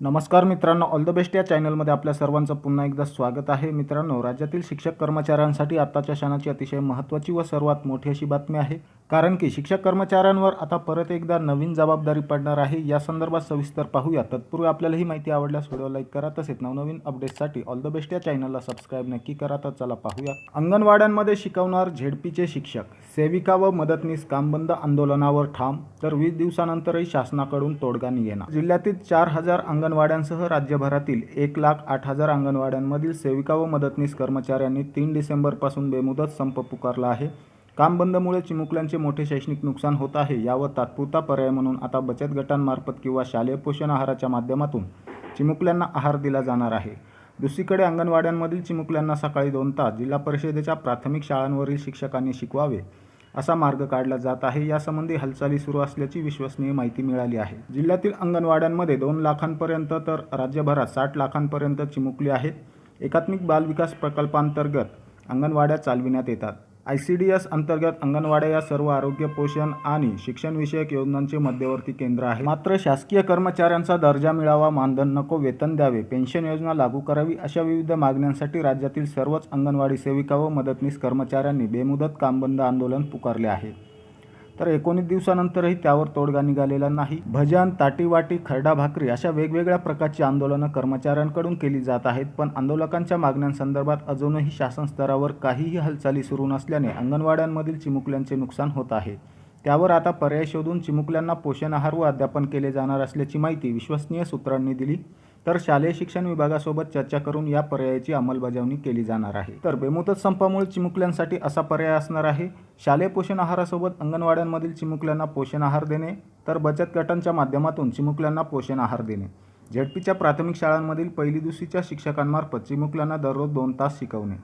नमस्कार मित्रांनो all the best या चॅनलमध्ये आपल्या सर्वांचं पुन्हा एकदा स्वागत आहे. मित्रांनो राज्यातील शिक्षक कर्मचाऱ्यांसाठी आत्ताच्या क्षणाची अतिशय महत्त्वाची व सर्वात मोठी अशी बातमी आहे. कारण की शिक्षक कर्मचाऱ्यांवर आता परत एकदा नवीन जबाबदारी पडणार आहे. या संदर्भात सविस्तर पाहूया. तत्पूर्वी आपल्याला ही माहिती आवडल्यास व्हिडिओ लाईक करा. तसेच नवनवीन अपडेट्ससाठी ऑल द बेस्ट या चॅनलला सबस्क्राईब नक्की करा. तर चला पाहूया. अंगणवाड्यांमध्ये शिकवणार झेडपीचे शिक्षक. सेविका व मदतनीस कामबंद आंदोलनावर ठाम. तर वीस दिवसानंतरही शासनाकडून तोडगा निघेना. जिल्ह्यातील चार हजार अंगणवाड्यांसह राज्यभरातील एक लाख आठ हजार अंगणवाड्यांमधील सेविका व मदतनीस कर्मचाऱ्यांनी तीन डिसेंबरपासून बेमुदत संप पुकारला आहे. काम बंदमुळे चिमुकल्यांचे मोठे शैक्षणिक नुकसान होत आहे यावर तात्पुरता पर्याय म्हणून आता बचत गटांमार्फत किंवा शालेय पोषण आहाराच्या माध्यमातून चिमुकल्यांना आहार दिला जाणार आहे. दुसरीकडे अंगणवाड्यांमधील चिमुकल्यांना सकाळी दोन तास जिल्हा परिषदेच्या प्राथमिक शाळांवरील शिक्षकांनी शिकवावे असा मार्ग काढला जात आहे. यासंबंधी हालचाली सुरू असल्याची विश्वसनीय माहिती मिळाली आहे. जिल्ह्यातील अंगणवाड्यांमध्ये दोन लाखांपर्यंत तर राज्यभरात साठ लाखांपर्यंत चिमुकली आहेत. एकात्मिक बालविकास प्रकल्पांतर्गत अंगणवाड्या चालविण्यात येतात. आय सी डी एस अंतर्गत अंगणवाड्या या सर्व आरोग्य पोषण आणि शिक्षणविषयक योजनांचे मध्यवर्ती केंद्र आहे. मात्र शासकीय कर्मचाऱ्यांचा दर्जा मिळावा मानधन नको वेतन द्यावे पेन्शन योजना लागू करावी अशा विविध मागण्यांसाठी राज्यातील सर्वच अंगणवाडी सेविका व मदतनीस कर्मचाऱ्यांनी बेमुदत कामबंद आंदोलन पुकारले आहे. तर एकोणीस दिवसानंतरही त्यावर तोडगा निघालेला नाही. भजन ताटीवाटी खरडा भाकरी अशा वेगवेगळ्या प्रकारची आंदोलनं कर्मचाऱ्यांकडून केली जात आहेत पण आंदोलकांच्या मागण्यांसंदर्भात अजूनही शासन स्तरावर काहीही हालचाली सुरू नसल्याने अंगणवाड्यांमधील चिमुकल्यांचे नुकसान होत आहे. त्यावर आता पर्याय शोधून चिमुकल्यांना पोषण आहार व अध्यापन केले जाणार असल्याची माहिती विश्वसनीय सूत्रांनी दिली. तर शालेय शिक्षण विभागासोबत चर्चा करून या पर्यायाची अंमलबजावणी केली जाणार आहे. तर बेमुदत संपामुळे चिमुकल्यांसाठी असा पर्याय असणार आहे. शालेय पोषण आहारासोबत अंगणवाड्यांमधील चिमुकल्यांना पोषण आहार देणे तर बचत गटांच्या माध्यमातून चिमुकल्यांना पोषण आहार देणे. झेडपीच्या प्राथमिक शाळांमधील पहिली दुसरीच्या शिक्षकांमार्फत चिमुकल्यांना दररोज दोन तास शिकवणे.